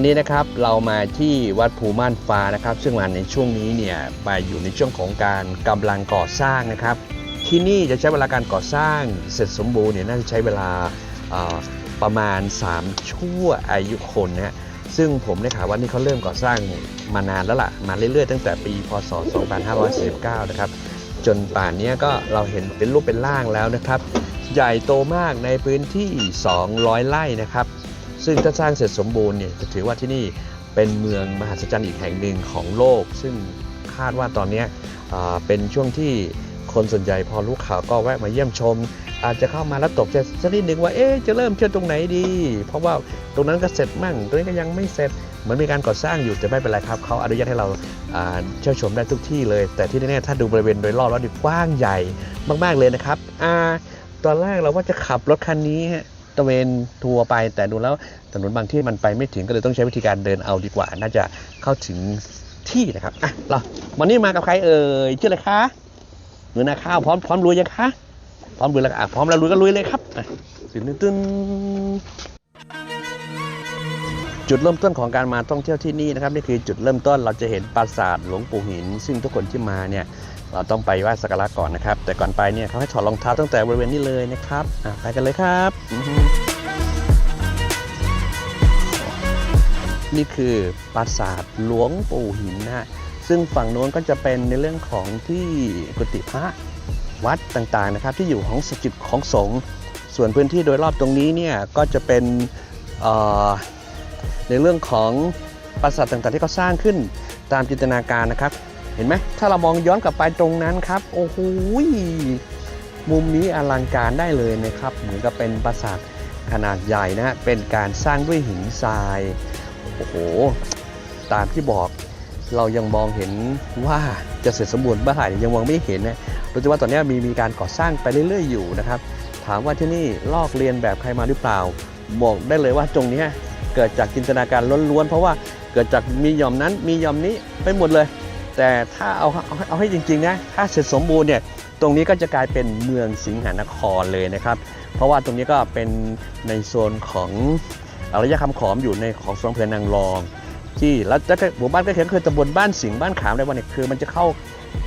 วันนี้นะครับเรามาที่วัดภูม่านฟ้านะครับ ซึ่งมาในช่วงนี้เนี่ยมาอยู่ในช่วงของการกำลังก่อสร้างนะครับ ที่นี่จะใช้เวลาการก่อสร้างเสร็จสมบูรณ์เนี่ยน่าจะใช้เวลาประมาณ 3 ชั่วอายุคนนะฮะซึ่งผมได้ข่าวว่านี่เขาเริ่มก่อสร้างมานานแล้วล่ะ มาเรื่อยๆตั้งแต่ปีพศ 2549 นะครับ จนป่านนี้ก็เราเห็นเป็นรูปเป็นร่างแล้วนะครับ ใหญ่โตมากในพื้นที่ 200 ไร่นะครับ ซึ่งถ้าสร้างเสร็จสมบูรณ์เนี่ยจะถือว่าที่นี่เป็นเมืองมหัศจรรย์อีกแห่งหนึ่งของโลก ซึ่งคาดว่าตอนนี้เป็นช่วงที่คนส่วนใหญ่พอรู้ข่าวก็แวะมาเยี่ยมชม อาจจะเข้ามาแล้วตกใจสักนิดหนึ่งว่าเอ๊ะจะเริ่มเชื่อตรงไหนดี เพราะว่าตรงนั้นก็เสร็จมั่งตรงนี้ก็ยังไม่เสร็จเหมือนมีการก่อสร้างอยู่แต่ไม่เป็นไรครับเขาอนุญาตให้เราเที่ยวชมได้ทุกที่เลย แต่ที่แน่ๆถ้าดูบริเวณโดยรอบแล้วดีกว้างใหญ่มากๆเลยนะครับอตอนแรกเราว่าจะขับรถคันนี้ฮะ ตะเวนทัวร์ไป แต่ดูแล้วถนนบางที่มันไปไม่ถึงก็เลยต้องใช้วิธีการเดินเอาดีกว่า น่าจะเข้าถึงที่นะครับอะเราวันนี้มากับใครเอ่ยชื่ออะไรคะหนูนาข้าวพร้อมพร้อมลุยยังคะพร้อมลุยแล้วอะพร้อมแล้วลุยก็ลุยเลยครับตึ้นตึ้นจุดเริ่มต้นของการมาท่องเที่ยวที่นี่นะครับนี่คือจุดเริ่มต้นเราจะเห็นปราสาทหลวงปู่หิน ซึ่งทุกคนที่มาเนี่ย เราต้องไปไหว้สักการะก่อนนะครับ แต่ก่อนไปเนี่ยเขาให้ถอดรองเท้าตั้งแต่บริเวณนี้เลยนะครับไปกันเลยครับ นี่คือปราสาทหลวงปู่หินนะฮะซึ่งฝั่งโน้นก็จะเป็นในเรื่องของที่กุฏิพระวัดต่างๆนะครับ ที่อยู่ของสกิจของสงฆ์ส่วนพื้นที่โดยรอบตรงนี้เนี่ยก็จะเป็นในเรื่องของปราสาทต่างๆที่เขาสร้างขึ้นตามจินตนาการนะครับ เห็นไหมถ้าเรามองย้อนกลับไปตรงนั้นครับ โอ้โหมุมนี้อลังการได้เลยนะครับ เหมือนกับเป็นปราสาทขนาดใหญ่นะฮะเป็นการสร้างด้วยหินทรายโอ้โหตามที่บอกเรายังมองเห็นว่าจะเสร็จสมบูรณ์เมื่อไหร่ยังมองไม่เห็นนะโดยเฉพาะตอนนี้มีมีการก่อสร้างไปเรื่อย ๆ อยู่นะครับ ถามว่าที่นี่ลอกเรียนแบบใครมาหรือเปล่า บอกได้เลยว่าตรงนี้เกิดจากจินตนาการล้วนๆเพราะว่าเกิดจากมีหย่อมนั้นมีหย่อมนี้ไปหมดเลย แต่ถ้าเอาเอาให้จริงๆนะถ้าเสร็จสมบูรณ์เนี่ยตรงนี้ก็จะกลายเป็นเมืองสิงหานครเลยนะครับ เพราะว่าตรงนี้ก็เป็นในโซนของอารยคำขอมอยู่ในของสวนอำเภอนางรอง ที่แล้วจะหมู่บ้านกล้เคียงก็คือตำบลบ้านสิงห์บ้านขามอะไรวันนี้คือมันจะเข้า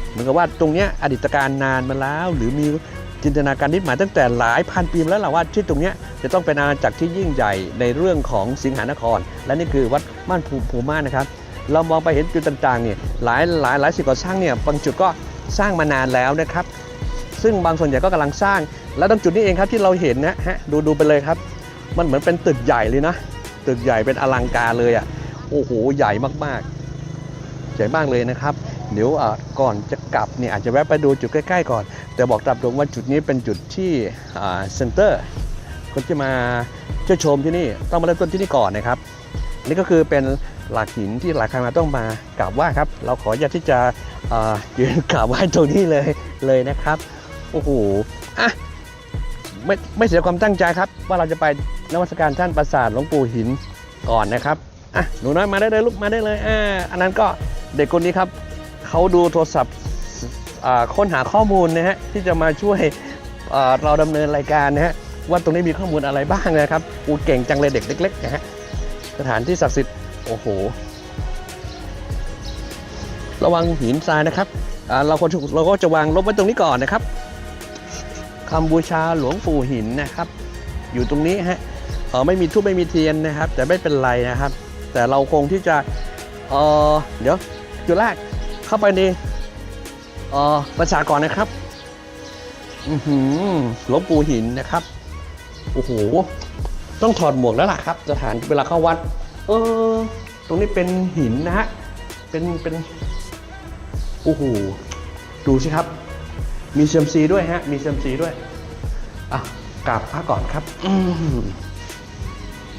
เหมือนกับว่าตรงนี้อดีตการนานมาแล้ว หรือมีจินตนาการนิดหมายตั้งแต่หลายพันปีมาแล้วล่ะว่าที่ตรงนี้จะต้องเป็นอาณาจักรที่ยิ่งใหญ่ในเรื่องของสิงหานคร และนี่คือวัดม่านภูภูม่านนะครับ เรามองไปเห็นจุดต่างๆเนี่ยหลายหลายหลายสิบกว่าสร้างเนี่ยบางจุดก็สร้างมานานแล้วนะครับ ซึ่งบางส่วนใหญ่ก็กำลังสร้าง แล้วตรงจุดนี้เองครับที่เราเห็นนะฮะดูดูไปเลยครับ มันเหมือนเป็นตึกใหญ่เลยนะตึกใหญ่เป็นอลังการเลยอะโอ้โหใหญ่มากๆใหญ่มากเลยนะครับเดี๋ยวก่อนจะกลับเนี่ยอาจจะแวะไปดูจุดใกล้ ๆ ก่อน แต่บอกตามตรงว่าจุดนี้เป็นจุดที่เซ็นเตอร์คนที่มาเที่ยวชมที่นี่ต้องมาเริ่มต้นที่นี่ก่อนนะครับนี่ก็คือเป็น หลักหินที่หลายใครมาต้องมากราบไหว้ครับ เราขออนุญาตที่จะยืนกราบไหว้ตรงนี้เลยเลยนะครับโอ้โหอะไม่ไม่เสียความตั้งใจครับ ว่าเราจะไปนวัตการท่านปราสาทหลวงปู่หินก่อนนะครับอะหนูน้อยมาได้เลยลูกมาได้เลยอ่าอันนั้นก็เด็กคนนี้ครับเขาดูโทรศัพท์ค้นหาข้อมูลนะฮะที่จะมาช่วยเราดำเนินรายการนะฮะว่าตรงนี้มีข้อมูลอะไรบ้างนะครับอูเก่งจังเลยเด็กเล็กๆนะฮะสถานที่ศักดิ์สิทธิ์ โอ้โห ระวังหินทรายนะครับเราคนเราก็จะวางลบไว้ตรงนี้ก่อนนะครับคำบูชาหลวงปู่หินนะครับ อยู่ตรงนี้ฮะเออไม่มีทูบไม่มีเทียนนะครับ แต่ไม่เป็นไรนะครับ แต่เราคงที่จะเออเดี๋ยวจุดแรกเข้าไปในเออประสาก่อนนะครับอือหือหลวงปู่หินนะครับโอ้โหต้องถอดหมวกแล้วล่ะครับสถานเวลาเข้าวัด เออ ตรงนี้เป็นหินนะฮะ เป็นเป็นโอ้โหดูสิครับ มีเซียมซีด้วยฮะ มีเซียมซีด้วยอะกราบพระก่อนครับ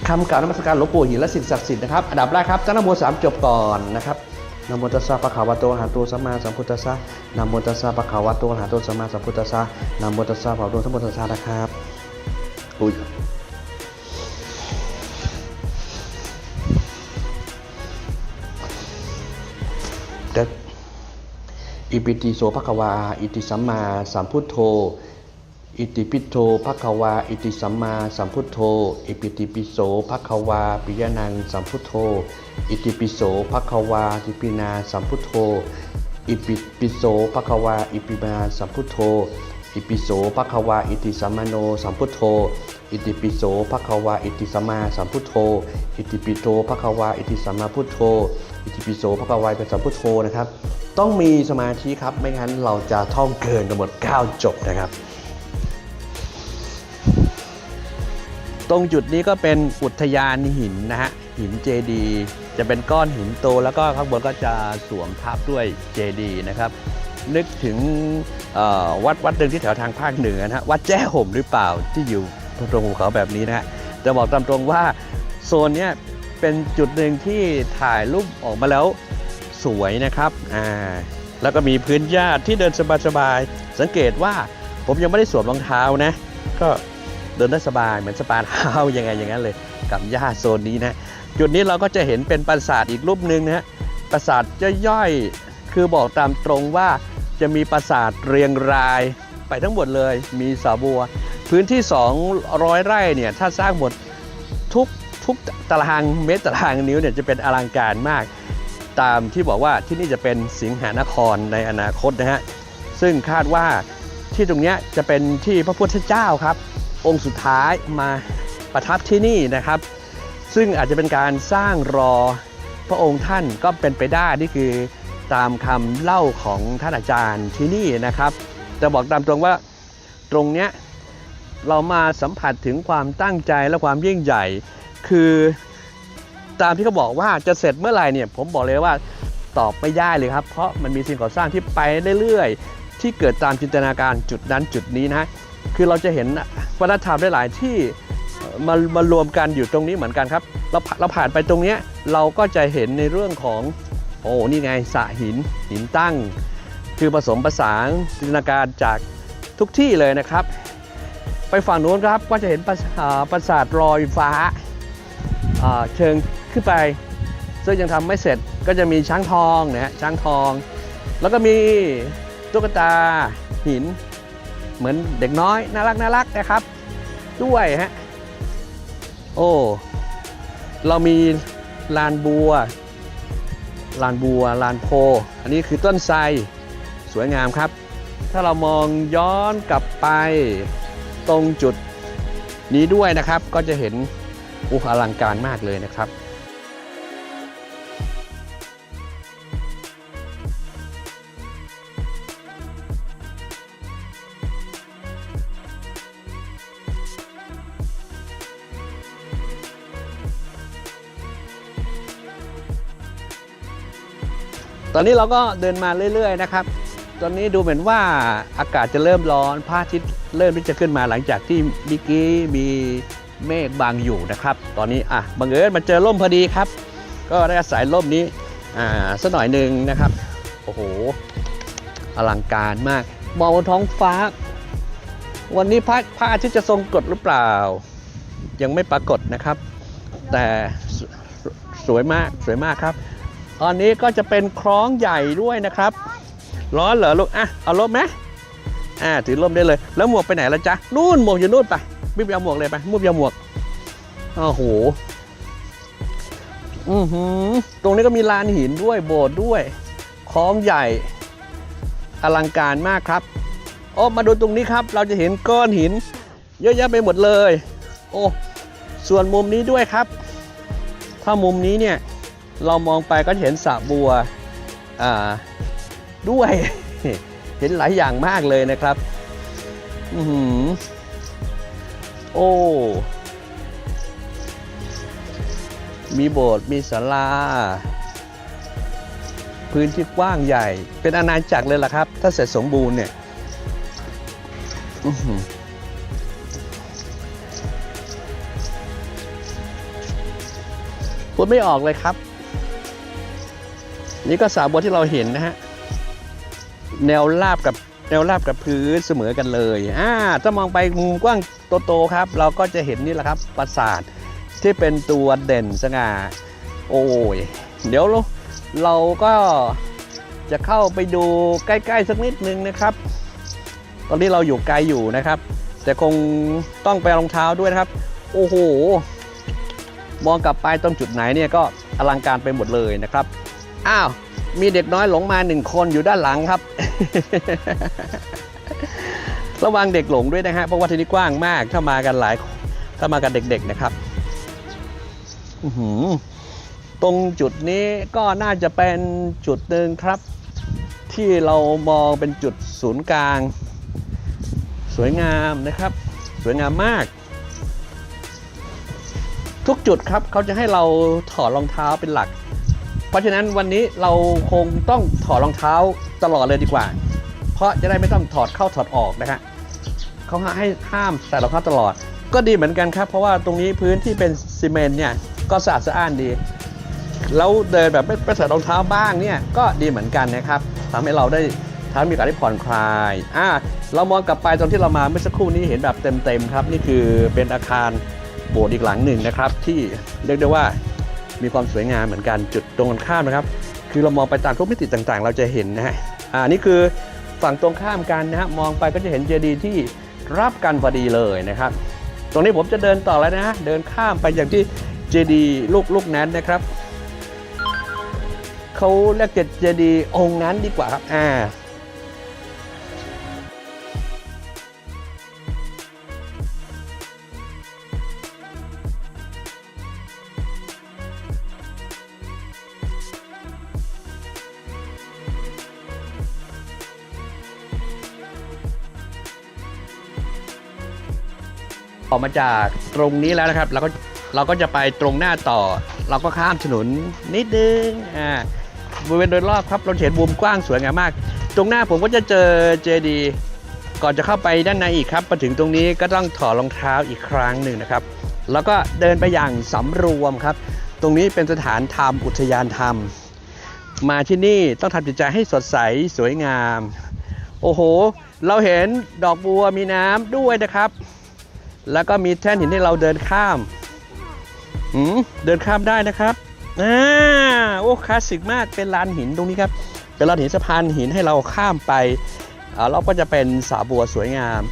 คำกล่าวนมัสการหลวงปู่หินและสิ่งศักดิ์สิทธิ์นะครับอันดับแรกครับตั้งนโมสามจบก่อนนะครับนโมตัสสะปะคะวะโตอะระหะโตสัมมาสัมพุทธัสสะนโมตัสสะปะคะวะโตอะระหะโตสัมมาสัมพุทธัสสะนโมตัสสะภะคะวะโตสัมมาสัมพุทธัสสะนะครับอุ้ย เด็กอิปิติโสภควา อิติสัมมาสัมพุทโธ อิติปิโสภควา อิติสัมมาสัมพุทโธ อิปิติปิโสภควา ปิยนังสัมพุทโธ อิติปิโสภควาติปินาสัมพุทโธ อิปิปิโสภควา อิปิมาสัมพุทโธ อิปิโสภควา อิติสัมมาโนสัมพุทโธ อิติปิโสภควา อิติสัมมาสัมพุทโธ อิติปิโสภควา อิติสัมมาพุทโธ อิติปิโสภควาเป็นสัมพุทโธนะครับ ต้องมีสมาธิครับ ไม่งั้นเราจะท่องเกินกันหมด9จบนะครับ ตรงจุดนี้ก็เป็นอุทยานหินนะฮะ หินเจดีจะเป็นก้อนหินโตแล้วก็ข้างบนก็จะสวมทับด้วยเจดีนะครับ นึกถึงวัดวัดหนึ่งที่แถวทางภาคเหนือนะฮะวัดแจ้ห่มหรือเปล่าที่อยู่ตรงภูเขาแบบนี้นะฮะจะบอกตามตรงว่าโซนเนี้ย เป็นจุดหนึ่งที่ถ่ายรูปออกมาแล้วสวยนะครับอ่าแล้วก็มีพื้นหญ้าที่เดินสบายๆสังเกตว่าผมยังไม่ได้สวมรองเท้านะ ก็เดินได้สบายเหมือนสปาเท้ายังไงอย่างนั้นเลย กับหญ้าโซนนี้นะ จุดนี้เราก็จะเห็นเป็นปราสาทอีกรูปหนึ่งนะฮะปราสาทย่อยๆคือบอกตามตรงว่าจะมีปราสาทเรียงรายไปทั้งหมดเลยมีสาบัว พื้นที่ 200 ไร่เนี่ยถ้าสร้างหมดทุก ทุกตารางเมตรตารางนิ้วเนี่ยจะเป็นอลังการมาก ตามที่บอกว่าที่นี่จะเป็นสิงหานครในอนาคตนะฮะซึ่งคาดว่าที่ตรงเนี้ยจะเป็นที่พระพุทธเจ้าครับ องค์สุดท้ายมาประทับที่นี่นะครับ ซึ่งอาจจะเป็นการสร้างรอพระองค์ท่านก็เป็นไปได้นี่คือตามคำเล่าของท่านอาจารย์ที่นี่นะครับจะบอกตามตรงว่าตรงเนี้ยเรามาสัมผัสถึงความตั้งใจและความยิ่งใหญ่ คือตามที่เขาบอกว่าจะเสร็จเมื่อไหร่เนี่ย ผมบอกเลยว่าตอบไม่ได้เลยครับ เพราะมันมีสิ่งก่อสร้างที่ไปเรื่อยๆ ที่เกิดตามจินตนาการจุดนั้นจุดนี้นะคือเราจะเห็นวัฒนธรรมหลายๆที่มามารวมกันอยู่ตรงนี้เหมือนกันครับ เราเราผ่านไปตรงเนี้ยเราก็จะเห็นในเรื่องของ โอ้นี่ไงสะหินหินตั้ง คือผสมผสานจินตนาการจากทุกที่เลยนะครับ ไปฝั่งนู้นครับก็จะเห็นปราสาทราสาทลอยฟ้า เชิงขึ้นไป ซึ่งยังทำไม่เสร็จก็จะมีช้างทองนะฮะช้างทอง แล้วก็มีตุ๊กตาหิน เหมือนเด็กน้อยน่ารักน่ารักนะครับ ด้วยฮะโอ้เรามีลานบัว ลานบัวลานโพ อันนี้คือต้นไทรสวยงามครับ ถ้าเรามองย้อนกลับไปตรงจุดนี้ด้วยนะครับ ก็จะเห็น อุอลังการมากเลยนะครับตอนนี้เราก็เดินมาเรื่อย ๆ นะครับ ตอนนี้ดูเหมือนว่าอากาศจะเริ่มร้อน พระอาทิตย์เริ่มที่จะขึ้นมาหลังจากที่เมื่อกี้มี เมฆบางอยู่นะครับ ตอนนี้อะบังเอิญมาเจอร่มพอดีครับ ก็ได้อาศัยร่มนี้อ่าสักหน่อยหนึ่งนะครับโอ้โหอลังการมากมองบนท้องฟ้า วันนี้พระพระอาทิตย์จะทรงกฎหรือเปล่า ยังไม่ปรากฏนะครับ แต่สวยมากสวยมากครับ ตอนนี้ก็จะเป็นคล้องใหญ่ด้วยนะครับ ร้อนเหรอลูกอะเอาร่มไหมอ่าถือร่มได้เลย แล้วหมวกไปไหนและจ๊ะนู่นหมวกอยู่นู่นไป มิบเอาหมวกเลยไปมุบเอาหมวกโอ้โหอือหือตรงนี้ก็มีลานหินด้วยโบสถ์ด้วยคล้องใหญ่อลังการมากครับโอ้มาดูตรงนี้ครับ เราจะเห็นก้อนหิน เยอะแยะไปหมดเลย โอ้ส่วนมุมนี้ด้วยครับ ถ้ามุมนี้เนี่ยเรามองไปก็จะเห็นสระบัวอ่าด้วย เห็นหลายอย่างมากเลยนะครับ อือหือ โอ้ มีโบสถ์มีศาลา พื้นที่กว้างใหญ่ เป็นอาณาจักรเลยล่ะครับ ถ้าเสร็จสมบูรณ์เนี่ยพูดไม่ออกเลยครับ นี่ก็สาบัวที่เราเห็นนะฮะ แนวราบกับแนวราบกับพื้นเสมอกันเลย อ่า ถ้ามองไปมุมกว้าง โตๆครับ เราก็จะเห็นนี่แหละครับปราสาทที่เป็นตัวเด่นสง่าโอ้ยเดี๋ยวเราเราก็จะเข้าไปดูใกล้ๆสักนิดนึงนะครับ ตอนนี้เราอยู่ไกลอยู่นะครับ แต่คงต้องไปรองเท้าด้วยนะครับ โอ้โห มองกลับไปตรงจุดไหนเนี่ยก็อลังการไปหมดเลยนะครับ อ้าว มีเด็กน้อยหลงมาหนึ่งคนอยู่ด้านหลังครับ ระวังเด็กหลงด้วยนะฮะเพราะว่าที่นี่กว้างมาก ถ้ามากันหลายถ้ามากันเด็กๆนะครับตรงจุดนี้ก็น่าจะเป็นจุดหนึ่งครับ ที่เรามองเป็นจุดศูนย์กลาง สวยงามนะครับ สวยงามมาก ทุกจุดครับเขาจะให้เราถอดรองเท้าเป็นหลัก เพราะฉะนั้นวันนี้เราคงต้องถอดรองเท้าตลอดเลยดีกว่า เพราะจะได้ไม่ต้องถอดเข้าถอดออกนะฮะเขาให้ห้ามใส่รองเท้าตลอด ก็ดีเหมือนกันครับ เพราะว่าตรงนี้พื้นที่เป็นซีเมนต์เนี่ยก็สะอาดสะอ้านดี แล้วเดินแบบไม่ไม่ใส่รองเท้าบ้างเนี่ยก็ดีเหมือนกันนะครับทำให้เราได้ทั้งมีการได้ผ่อนคลายอ่าเรามองกลับไปตอนที่เรามาเมื่อสักครู่นี้เห็นแบบเต็มๆครับ นี่คือเป็นอาคารโบสถ์อีกหลังหนึ่งนะครับ ที่เรียกได้ว่ามีความสวยงามเหมือนกันจุดตรงกันข้ามนะครับ คือเรามองไปตามทุกมิติต่างๆ เราจะเห็นนะฮะอ่านี่คือ ฝั่งตรงข้ามกันนะฮะมองไปก็จะเห็นเจดีย์ที่รับกันพอดีเลยนะครับ ตรงนี้ผมจะเดินต่อแล้วนะเดินข้ามไปอย่างที่เจดีย์ลูกลูกนั้นนะครับเขาเรียกเจดีย์องค์นั้นดีกว่าครับอ่า ออกมาจากตรงนี้แล้วนะครับเราก็เราก็จะไปตรงหน้าต่อ เราก็ข้ามถนนนิดนึงอ่าบริเวณโดยรอบครับเราเห็นมุมกว้างสวยงามมาก ตรงหน้าผมก็จะเจอเจดีก่อนจะเข้าไปด้านในอีกครับมาถึงตรงนี้ก็ต้องถอดรองเท้าอีกครั้งหนึ่งนะครับ แล้วก็เดินไปอย่างสำรวมครับ ตรงนี้เป็นสถานธรรมอุทยานธรรม มาที่นี่ต้องทำจิตใจให้สดใสสวยงาม โอ้โห เราเห็นดอกบัวมีน้ำด้วยนะครับ แล้วก็มีแท่นหินให้เราเดินข้ามอืมเดินข้ามได้นะครับอ่าโอ้คลาสสิกมากเป็นลานหินตรงนี้ครับเป็นลานหินสะพานหินให้เราข้ามไปอ่าเราก็จะเป็นสาบัวสวยงาม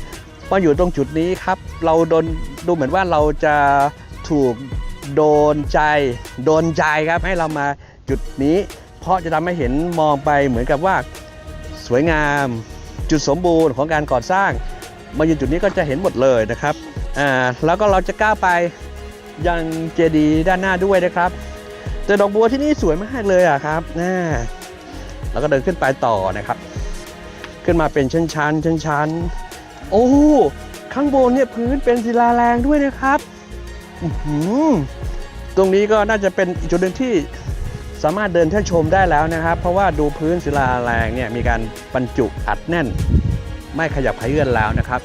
พออยู่ตรงจุดนี้ครับ เราโดนดูเหมือนว่าเราจะถูกโดนใจ โดนใจครับให้เรามาจุดนี้ เพราะจะทำให้เห็นมองไปเหมือนกับว่าสวยงามจุดสมบูรณ์ของการก่อสร้าง มายืนจุดนี้ก็จะเห็นหมดเลยนะครับ อ่าแล้วก็เราจะก้าวไปยังเจดีย์ด้านหน้าด้วยนะครับแต่ดอกบัวที่นี่สวยมากเลยอะครับน่าแล้วก็เดินขึ้นไปต่อนะครับ ขึ้นมาเป็นชั้นชั้นชั้นชั้นๆโอ้ข้างบนเนี่ยพื้นเป็นศิลาแรงด้วยนะครับตรงนี้ก็น่าจะเป็นอีกจุดหนึ่งที่สามารถเดินเที่ยวชมได้แล้วนะครับ เพราะว่าดูพื้นศิลาแรงเนี่ยมีการบรรจุอัดแน่น ไม่ขยับขยื่นแล้วนะครับ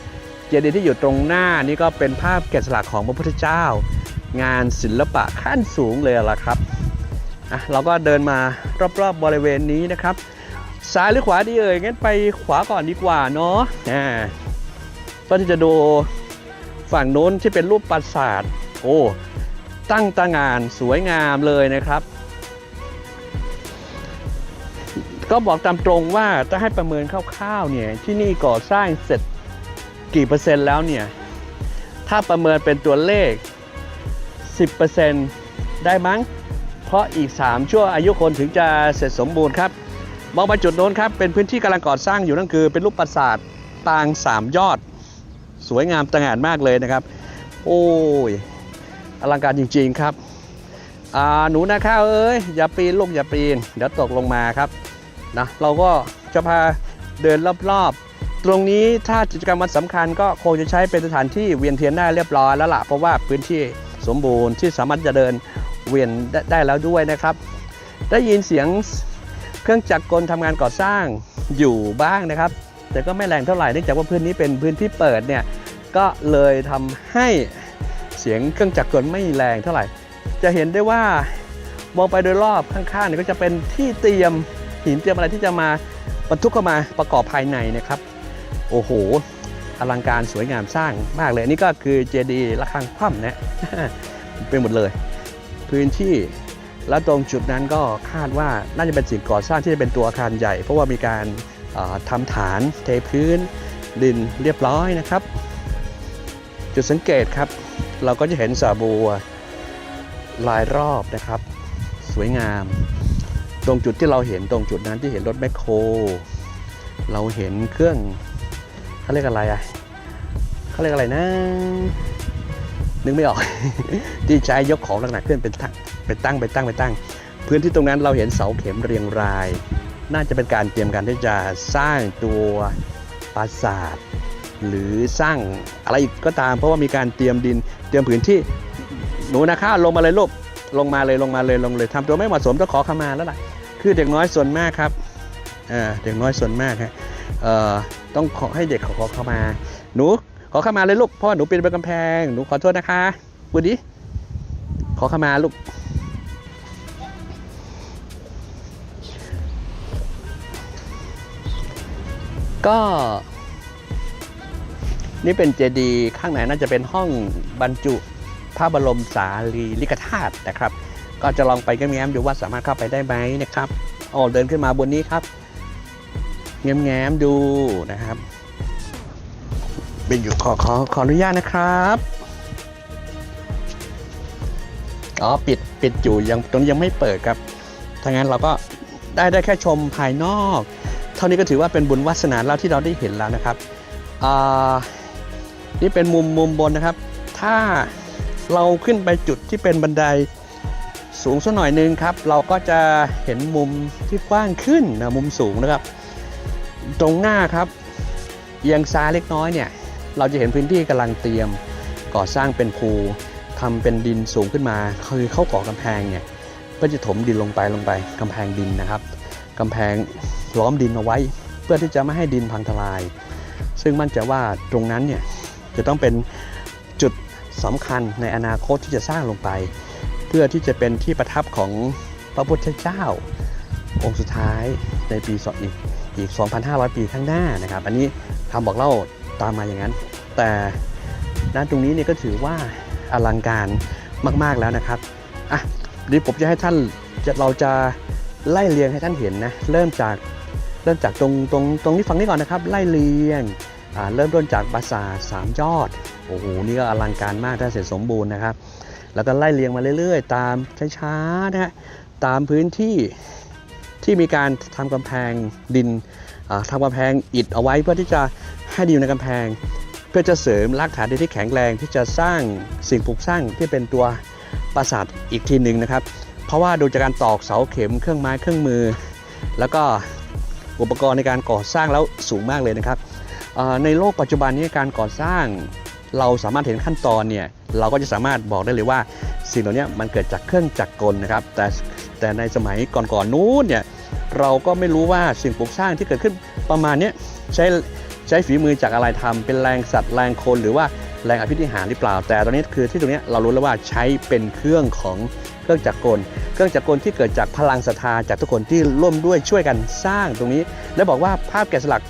เจดีย์ที่อยู่ตรงหน้านี่ก็เป็นภาพแกะสลักของพระพุทธเจ้า งานศิลปะขั้นสูงเลยล่ะครับอะเราก็เดินมารอบๆบบริเวณนี้นะครับ ซ้ายหรือขวาดีเอ่ยงั้นไปขวาก่อนดีกว่าเนาะอ่าก็ที่จะดูฝั่งโน้นที่เป็นรูปปราสาทโอ้ตั้งตางานสวยงามเลยนะครับ ก็บอกตามตรงว่าถ้าให้ประเมินคร่าวๆเนี่ยที่นี่ก่อสร้างเสร็จ กี่เปอร์เซ็นต์แล้วเนี่ย ถ้าประเมินเป็นตัวเลข 10%ได้มั้ง เพราะอีก 3 ชั่วอายุคนถึงจะเสร็จสมบูรณ์ครับ มองไปจุดโน้นครับ เป็นพื้นที่กำลังก่อสร้างอยู่นั่นคือ เป็นรูปปราสาทปางสามยอด สวยงามตระหง่านมากเลยนะครับ โอ้ยอลังการจริงๆครับหนูนาข้าวเอ้ยอย่าปีนลูกอย่าปีน เดี๋ยวตกลงมาครับนะเราก็จะพาเดินรอบๆ ตรงนี้ถ้ากิจกรรมวันสำคัญก็คงจะใช้เป็นสถานที่เวียนเทียนได้เรียบร้อยแล้วล่ะเพราะว่าพื้นที่สมบูรณ์ที่สามารถจะเดินเวียนได้ได้แล้วด้วยนะครับ ได้ยินเสียงเครื่องจักรกลทำงานก่อสร้างอยู่บ้างนะครับ แต่ก็ไม่แรงเท่าไหร่เนื่องจากว่าพื้นนี้เป็นพื้นที่เปิดเนี่ยก็เลยทำให้เสียงเครื่องจักรกลไม่แรงเท่าไหร่ จะเห็นได้ว่ามองไปโดยรอบข้างๆเนี่ยก็จะเป็นที่เตรียมหินเตรียมอะไรที่จะมาบรรทุกเข้ามาประกอบภายในนะครับ โอ้โห อลังการสวยงามสร้างมากเลย อันนี่ก็คือเจดีย์ระฆังคว่ำนะเป็นหมดเลย พื้นที่แล้วตรงจุดนั้นก็คาดว่าน่าจะเป็นสิ่งก่อสร้างที่จะเป็นตัวอาคารใหญ่ เพราะว่ามีการเอ่อทำฐานเทพื้นดินเรียบร้อยนะครับ จุดสังเกตครับ เราก็จะเห็นสาบัวลายรอบนะครับ สวยงาม ตรงจุดที่เราเห็นตรงจุดนั้นที่เห็นรถแมคโคร เราเห็นเครื่อง เขาเรียกอะไรอะเขาเรียกอะไรนะ นึกไม่ออก ที่ใช้ยกของหนักๆขึ้นเป็นตั้งไปตั้งไปตั้งไปตั้ง พื้นที่ตรงนั้นเราเห็นเสาเข็มเรียงราย น่าจะเป็นการเตรียมการที่จะสร้างตัวปราสาทหรือสร้างอะไรอีกก็ตาม เพราะว่ามีการเตรียมดินเตรียมพื้นที่หนูนะข้าลงมาเลยลูกลงมาเลยลงมาเลยลงเลยทำตัวไม่เหมาะสมต้องขอขมาแล้วล่ะ คือเด็กน้อยส่วนมากครับอ่าเด็กน้อยส่วนมากฮะ เอ่อต้องขอให้เด็กขอขอขมา หนูขอเข้ามาเลยลูกเพราะว่าหนูปีนไปกำแพงหนูขอโทษนะคะบุดีขอเข้ามาลูกก็ นี่เป็นเจดีย์ข้างในน่าจะเป็นห้องบรรจุพระบรมสารีริกธาตุนะครับ ก็จะลองไปแง้มดูว่าสามารถเข้าไปได้ไหมนะครับโอ้เดินขึ้นมาบนนี้ครับ แง้มๆดูนะครับ เป็นอยู่ขอขอขออนุญาตนะครับอ๋อปิดปิดอยู่ยังตรงนี้ยังไม่เปิดครับถ้างั้นเราก็ได้ได้แค่ชมภายนอก เท่านี้ก็ถือว่าเป็นบุญวาสนาแล้วที่เราได้เห็นแล้วนะครับอ่านี่เป็นมุมมุมบนนะครับ ถ้าเราขึ้นไปจุดที่เป็นบันไดสูงสักหน่อยนึงครับ เราก็จะเห็นมุมที่กว้างขึ้นนะมุมสูงนะครับ ตรงหน้าครับเอียงซ้ายเล็กน้อยเนี่ยเราจะเห็นพื้นที่กำลังเตรียมก่อสร้างเป็นภูทำเป็นดินสูงขึ้นมาคือเข้าก่อกำแพงเนี่ยเพื่อจะถมดินลงไปลงไปกำแพงดินนะครับกำแพงล้อมดินเอาไว้ เพื่อที่จะไม่ให้ดินพังทลาย ซึ่งมั่นใจว่าตรงนั้นเนี่ยจะต้องเป็นจุดสำคัญในอนาคตที่จะสร้างลงไป เพื่อที่จะเป็นที่ประทับของพระพุทธเจ้า องค์สุดท้ายในปีสอีก อีก 2,500 ปีข้างหน้านะครับ อันนี้คำบอกเล่าตามมาอย่างนั้น แต่ณตรงนี้เนี่ยก็ถือว่าอลังการมาก ๆแล้วนะครับอะเดี๋ยวผมจะให้ท่านจะเราจะไล่เรียงให้ท่านเห็นนะเริ่มจากเริ่มจากตรงตรงตรงนี้ฝั่งนี้ก่อนนะครับ ไล่เรียงอ่าเริ่มต้นจากปราสาทสามยอดโอ้โหนี่ก็อลังการมากถ้าเสร็จสมบูรณ์นะครับ แล้วก็ไล่เรียงมาเรื่อย ๆ ตามช้าๆนะฮะตามพื้นที่ ที่มีการทำกำแพงดินทำกำแพงอิฐเอาไว้เพื่อที่จะให้ดินอยู่ในกำแพง เพื่อจะเสริมรากฐานดินที่แข็งแรงที่จะสร้างสิ่งปลูกสร้างที่เป็นตัวปราสาทอีกทีหนึ่งนะครับ เพราะว่าดูจากการตอกเสาเข็มเครื่องไม้เครื่องมือ แล้วก็อุปกรณ์ในการก่อสร้างแล้วสูงมากเลยนะครับในโลกปัจจุบันนี้การก่อสร้าง เราสามารถเห็นขั้นตอนเนี่ยเราก็จะสามารถบอกได้เลยว่าสิ่งเหล่านี้มันเกิดจากเครื่องจักรกลนะครับ แต่แต่ในสมัยก่อนๆนู้นเนี่ย เราก็ไม่รู้ว่าสิ่งปลูกสร้างที่เกิดขึ้นประมาณนี้ใช้ใช้ฝีมือจากอะไรทำเป็นแรงสัตว์แรงคนหรือว่าแรงอภินิหารหรือเปล่า แต่ตอนนี้คือที่ตรงนี้เรารู้แล้วว่าใช้เป็นเครื่องของเครื่องจักรกล เครื่องจักรกลที่เกิดจากพลังศรัทธาจากทุกคนที่ร่วมด้วยช่วยกันสร้างตรงนี้ และบอกว่าภาพแกะสลัก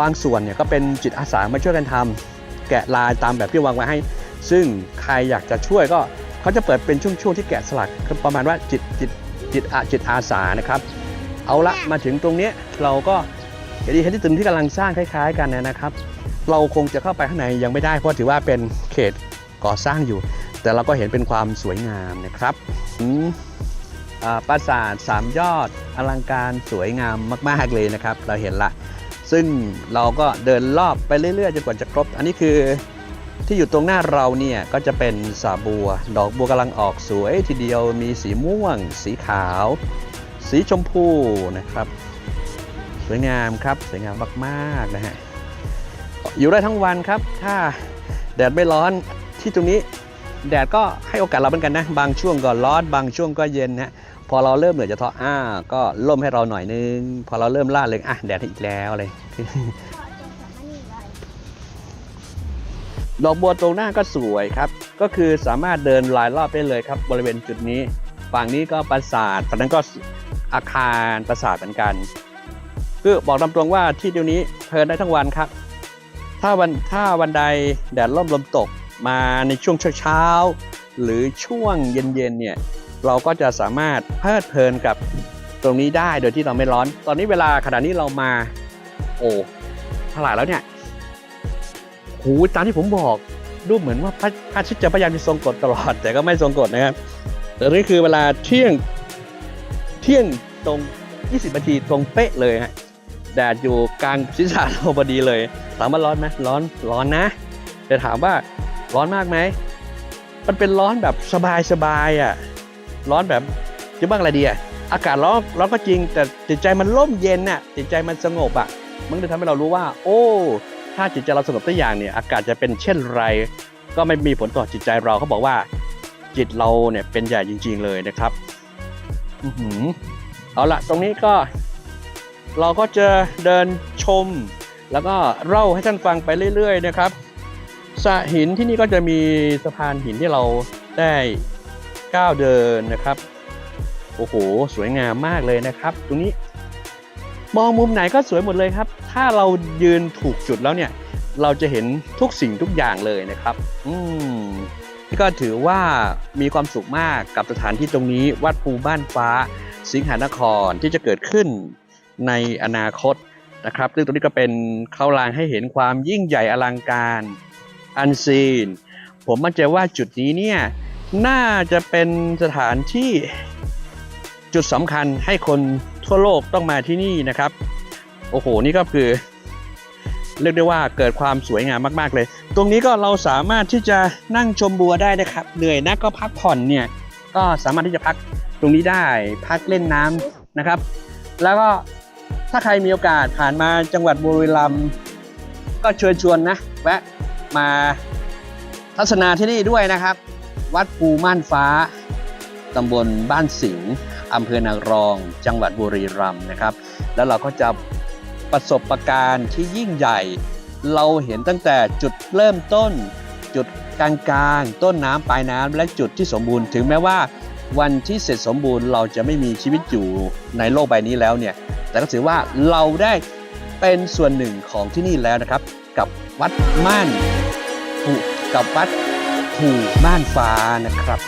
บางส่วนเนี่ยก็เป็นจิตอาสามาช่วยกันทำแกะลายตามแบบที่วางไว้ให้ ซึ่งใครอยากจะช่วยก็เขาจะเปิดเป็นช่วงๆที่แกะสลักประมาณว่าจิตจิตจิตอาจิตอาสานะครับ เอาละมาถึงตรงนี้เราก็เห็นดีเห็นที่ตึงที่กำลังสร้างคล้าย ๆ กันนะครับ เราคงจะเข้าไปข้างในยังไม่ได้เพราะถือว่าเป็นเขตก่อสร้างอยู่ แต่เราก็เห็นเป็นความสวยงามนะครับอืมอ่าปราสาทสามยอดอลังการสวยงามมากๆเลยนะครับ เราเห็นละ ซึ่งเราก็เดินรอบไปเรื่อยๆจนกว่าจะครบ อันนี้คือที่อยู่ตรงหน้าเราเนี่ยก็จะเป็นสาบัว ดอกบัวกำลังออกสวยทีเดียวมีสีม่วง สีขาว สีชมพูนะครับ สวยงามครับ สวยงามมากๆนะฮะอยู่ได้ทั้งวันครับ ถ้าแดดไม่ร้อนที่ตรงนี้แดดก็ให้โอกาสเราเหมือนกันนะ บางช่วงก็ร้อนบางช่วงก็เย็นนะพอเราเริ่มเหนื่อยจะท้ออ้าก็ล่มให้เราหน่อยนึง พอเราเริ่มล่าเลยอะแดดอีกแล้วเลยดอกบัวตรงหน้าก็สวยครับ ก็คือสามารถเดินลายรอบได้เลยครับ บริเวณจุดนี้ ฝั่งนี้ก็ปราสาทฝั่งนั้นก็ อาคารปราสาทเหมือนกัน คือบอกตามตรงว่าที่เดียวนี้เพลินได้ทั้งวันครับ ถ้าวันถ้าวันใดแดดร่มลมตกมาในช่วงเช้าๆหรือช่วงเย็นๆเนี่ยเราก็จะสามารถเพลิดเพลินกับตรงนี้ได้โดยที่เราไม่ร้อน ตอนนี้เวลาขณะนี้เรามา โอ้เท่าไหร่แล้วเนี่ยโหตามที่ผมบอกดูเหมือนว่าพระพระอาทิตย์จะพยายามจะทรงกฎตลอด แต่ก็ไม่ทรงกฎนะครับแต่นี่คือเวลาเที่ยง เที่ยงตรง 20นาทีตรงเป๊ะเลยฮะแดดอยู่กลางศีรษะเราพอดีเลยถามว่าร้อนไหมร้อนร้อนนะแต่ถามว่าร้อนมากไหมมันเป็นร้อนแบบสบายสบายๆอะร้อนแบบจะบ้างอะไรดีอะอากาศร้อนร้อนก็จริง แต่จิตใจมันร่มเย็นน่ะจิตใจมันสงบอะมันเลยทำให้เรารู้ว่า โอ้ ถ้าจิตใจเราสงบตัวอย่างเนี่ยอากาศจะเป็นเช่นไร ก็ไม่มีผลต่อจิตใจเราเขาบอกว่า จิตเราเนี่ยเป็นใหญ่จริง ๆ เลยนะครับ เอาละตรงนี้ก็ เราก็จะเดินชม แล้วก็เล่าให้ท่านฟังไปเรื่อย ๆ นะครับสะหินที่นี่ก็จะมีสะพานหินที่เราได้ก้าวเดินนะครับ โอ้โห สวยงามมากเลยนะครับ ตรงนี้ มองมุมไหนก็สวยหมดเลยครับ ถ้าเรายืนถูกจุดแล้วเนี่ย เราจะเห็นทุกสิ่งทุกอย่างเลยนะครับ อืม ก็ถือว่ามีความสุขมากกับสถานที่ตรงนี้วัดภูบ้านฟ้า สิงหานครที่จะเกิดขึ้นในอนาคตนะครับ ซึ่งตรงนี้ก็เป็นเข้าลางให้เห็นความยิ่งใหญ่อลังการอันซีน ผมมั่นใจว่าจุดนี้เนี่ยน่าจะเป็นสถานที่จุดสำคัญให้คนทั่วโลกต้องมาที่นี่นะครับ โอ้โห นี่ก็คือ เรียกได้ว่าเกิดความสวยงามมากๆเลย ตรงนี้ก็เราสามารถที่จะนั่งชมบัวได้นะครับ เหนื่อยนะก็พักผ่อนเนี่ยก็สามารถที่จะพักตรงนี้ได้พักเล่นน้ำนะครับ แล้วก็ถ้าใครมีโอกาสผ่านมาจังหวัดบุรีรัมย์ก็เชิญชวนนะแวะมาทัศนาที่นี่ด้วยนะครับ วัดภูม่านฟ้าตำบลบ้านสิงห์อำเภอนางรอง จังหวัดบุรีรัมย์นะครับ แล้วเราก็จะ ประสบประการณ์ที่ยิ่งใหญ่ เราเห็นตั้งแต่จุดเริ่มต้น จุดกลางๆต้นน้ำปลายน้ำและจุดที่สมบูรณ์ถึงแม้ว่า วันที่เสร็จสมบูรณ์เราจะไม่มีชีวิตอยู่ในโลกใบนี้แล้วเนี่ยแต่ก็ถือว่าเราได้เป็นส่วนหนึ่งของที่นี่แล้วนะครับ กับวัดม่านภูกับวัดภูม่านฟ้านะครับ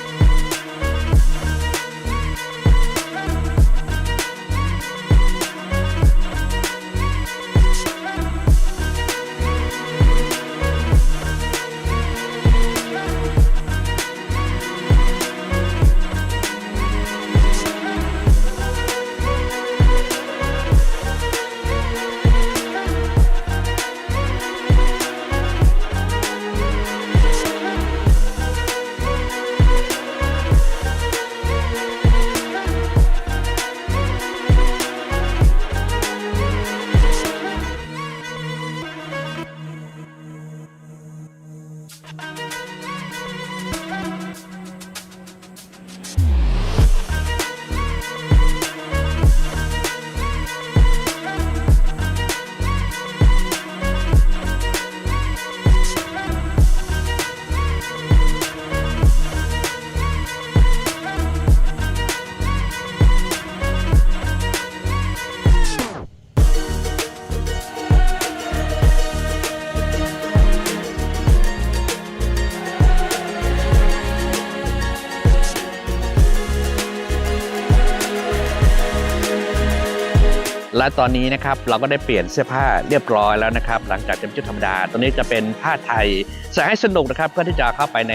และตอนนี้นะครับเราก็ได้เปลี่ยนเสื้อผ้าเรียบร้อยแล้วนะครับ หลังจากเป็นชุดธรรมดา ตอนนี้จะเป็นผ้าไทยใส่ให้สนุกนะครับเพื่อที่จะเข้าไปใน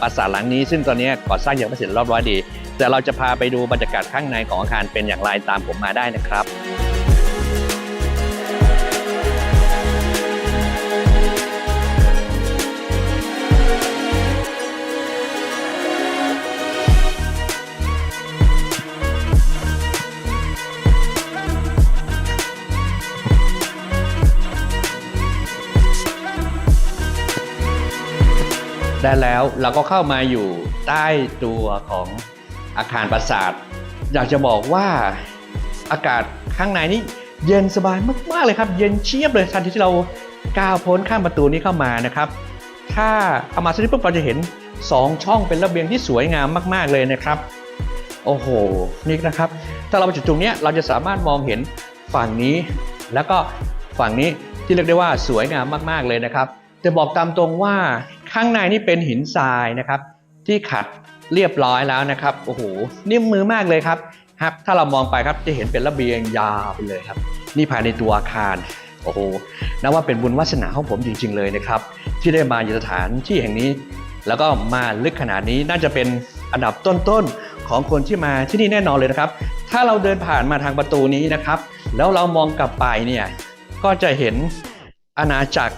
ปราสาทหลังนี้ ซึ่งตอนนี้ก่อสร้างอย่างไม่เสร็จรอบร้อยดี แต่เราจะพาไปดูบรรยากาศข้างในของอาคารเป็นอย่างไรตามผมมาได้นะครับ ได้แล้ว เราก็เข้ามาอยู่ใต้ตัวของอาคารปราสาท อยากจะบอกว่าอากาศข้างในนี่เย็นสบายมากๆเลยครับ เย็นเชียบเลยทันทีที่เราก้าวพ้นข้ามประตูนี้เข้ามานะครับ ถ้าเอามาสักนิดปุ๊บเราจะเห็น 2 ช่องเป็นระเบียงที่สวยงามมากๆเลยนะครับ โอ้โห นี่นะครับ ถ้าเราไปจุดตรงนี้เราจะสามารถมองเห็นฝั่งนี้ แล้วก็ฝั่งนี้ที่เรียกได้ว่าสวยงามมากๆเลยนะครับ แต่บอกตามตรงว่า ข้างในนี่เป็นหินทรายนะครับ ที่ขัดเรียบร้อยแล้วนะครับโอ้โหนิ่มมือมากเลยครับครับถ้าเรามองไปครับจะเห็นเป็นระเบียงยาวไปเลยครับ นี่ภายในตัวอาคารโอ้โหนับว่าเป็นบุญวาสนาของผมจริง ๆ เลยนะครับ ที่ได้มาอยู่สถานที่แห่งนี้ แล้วก็มาลึกขนาดนี้น่าจะเป็นอันดับต้นๆของคนที่มาที่นี่แน่นอนเลยนะครับ ถ้าเราเดินผ่านมาทางประตูนี้นะครับ แล้วเรามองกลับไปเนี่ยก็จะเห็นอาณาจักร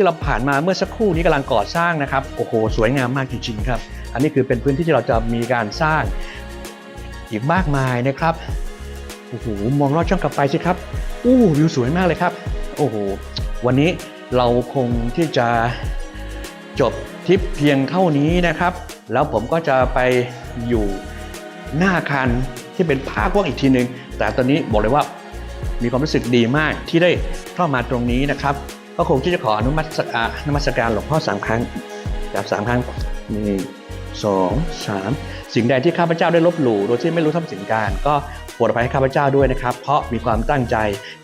ที่เราผ่านมาเมื่อสักครู่นี้กำลังก่อสร้างนะครับโอ้โหสวยงามมากจริงๆครับ อันนี้คือเป็นพื้นที่ที่เราจะมีการสร้างอีกมากมายนะครับโอ้โหมองลอดช่องกลับไปสิครับอู้วิวสวยมากเลยครับ โอ้โหวันนี้เราคงที่จะจบทริปเพียงเท่านี้นะครับ แล้วผมก็จะไปอยู่หน้าอาคารที่เป็นภาคกว้างอีกทีหนึ่งแต่ตอนนี้บอกเลยว่ามีความรู้สึกดีมากที่ได้เข้ามาตรงนี้นะครับ ก็คงที่จะขออนุมัติสกานมัสการหลวงพ่อสามครั้งแบบสามครั้งหนึ่งสองสามสิ่งใดที่ข้าพเจ้าได้ลบหลู่โดยที่ไม่รู้ทำสิ่งการ ก็โปรดอภัยให้ข้าพเจ้าด้วยนะครับ เพราะมีความตั้งใจ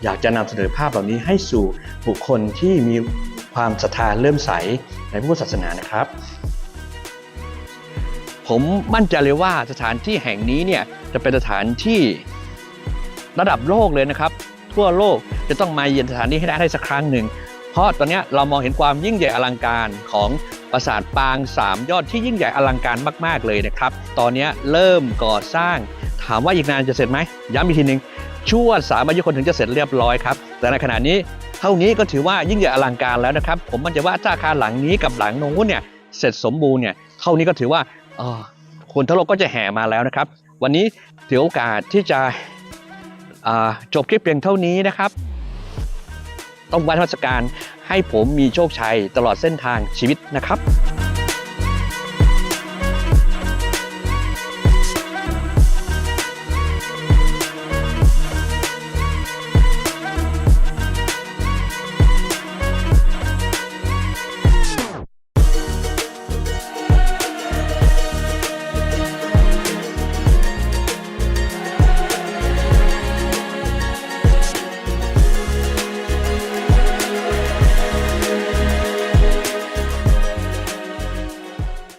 อยากจะนำเสนอภาพเหล่านี้ให้สู่บุคคลที่มีความศรัทธาเริ่มใสในพุทธศาสนานะครับ ผมมั่นใจเลยว่าสถานที่แห่งนี้เนี่ยจะเป็นสถานที่ระดับโลกเลยนะครับ ทั่วโลกจะต้องมาเยือนสถานที่ให้ได้สักครั้งหนึ่ง ราะตอนนี้เรามองเห็นความยิ่งใหญ่อลังการของปราสาทปาง 3 ยอดที่ยิ่งใหญ่อลังการมาก ๆ เลยนะครับ ตอนนี้เริ่มก่อสร้าง ถามว่าอีกนานจะเสร็จไหมย้ำอีกทีหนึ่งชั่วสามอายุคนถึงจะเสร็จเรียบร้อยครับ แต่ในขณะนี้เท่านี้ก็ถือว่ายิ่งใหญ่อลังการแล้วนะครับ ผมมั่นใจว่าถ้าอาคารหลังนี้กับหลังโน้นเนี่ยเสร็จสมบูรณ์เนี่ยเท่านี้ก็ถือว่าคนทั้งโลกก็จะแห่มาแล้วนะครับ วันนี้ถือโอกาสที่จะจบคลิปเพียงเท่านี้นะครับ ต้องไหวันทศการให้ผมมีโชคชัยตลอดเส้นทางชีวิตนะครับ